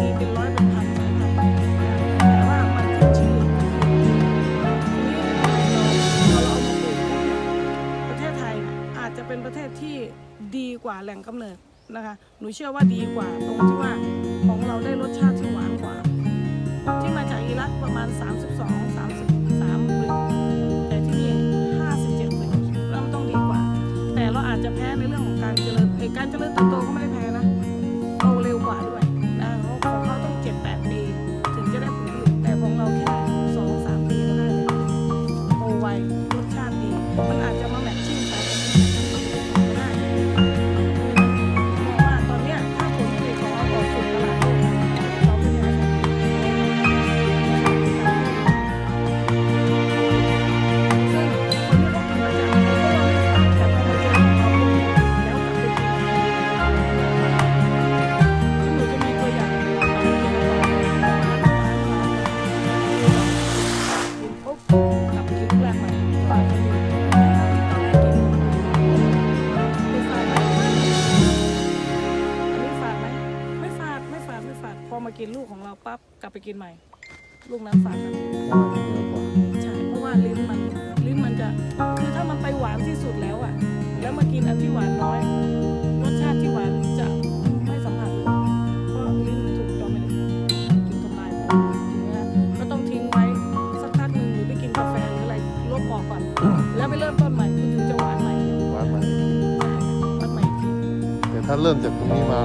ทีเป็นร้อยเป็นพันสองพันแต่ว่ามันชื่อที่เราเราอยู่ประเทศไทยนะอาจจะเป็นประเทศที่ดีกว่าแหล่งกำเนิดนะคะ หนูเชื่อว่าดีกว่าตรงที่ว่าของเราได้รสชาติที่หวานกว่า ที่มาจากอิรักประมาณ 32 33เปอร์แต่ที่นี่57เปอร์เราต้องดีกว่า แต่เราอาจจะแพ้ในเรื่องของการเจริญการเจริญเติบโตก็ไม่ได้ มันอาจจะ กินลูกของเราปั๊บกลับไปกินใหม่ ลูกนั้นฝาดทันทีเพราะว่ามันเหนียวกว่าใช่เพราะว่าลิ้นมันลิ้นมันจะคือถ้ามันไปหวานที่สุดแล้วอะ แล้วมากินอันที่หวานน้อยรสชาติที่หวานจะไม่สัมผัสเลยเพราะลิ้นมันถูกจอมไปเลยกินทำลายไปถูกไหมคะก็ต้องทิ้งไว้สักพักหนึ่งหรือไปกินกาแฟหรืออะไรลบออกก่อนแล้วไปเริ่มต้นใหม่คุณถึงจะหวานใหม่หวานไหมใช่หวานใหม่อีกทีแต่ถ้าเริ่มจากตรงนี้มา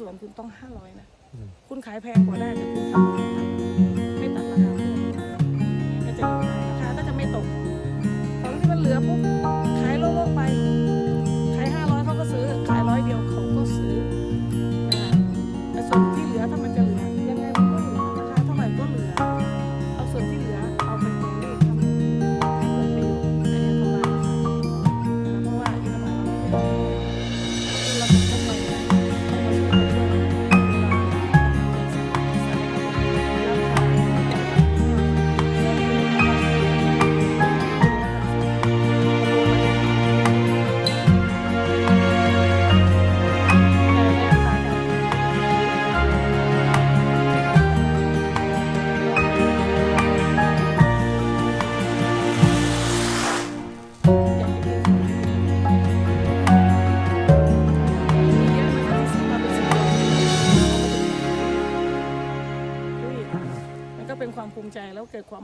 สวนคุณต้องห้าร้อยนะ คุณขายแพงกว่าได้แต่คุณขายไม่ต่ำไม่ตัดราคา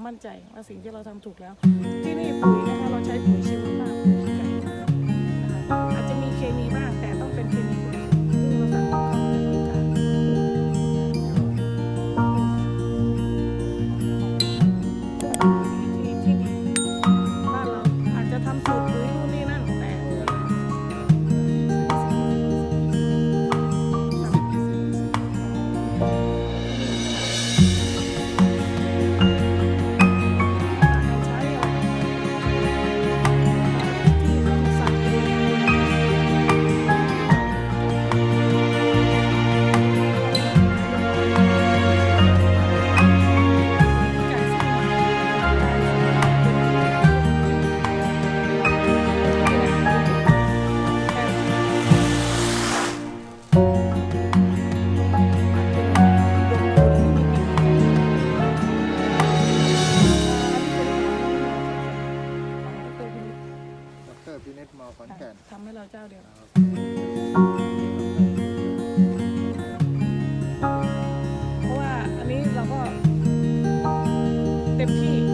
มั่นใจว่าสิ่งที่เราทำถูกแล้ว ที่นี่ปุ๋ยนะคะเราใช้ปุ๋ยชีวภาพ้าเดียวเพราะว่าอันนี้เราก็เต็มที่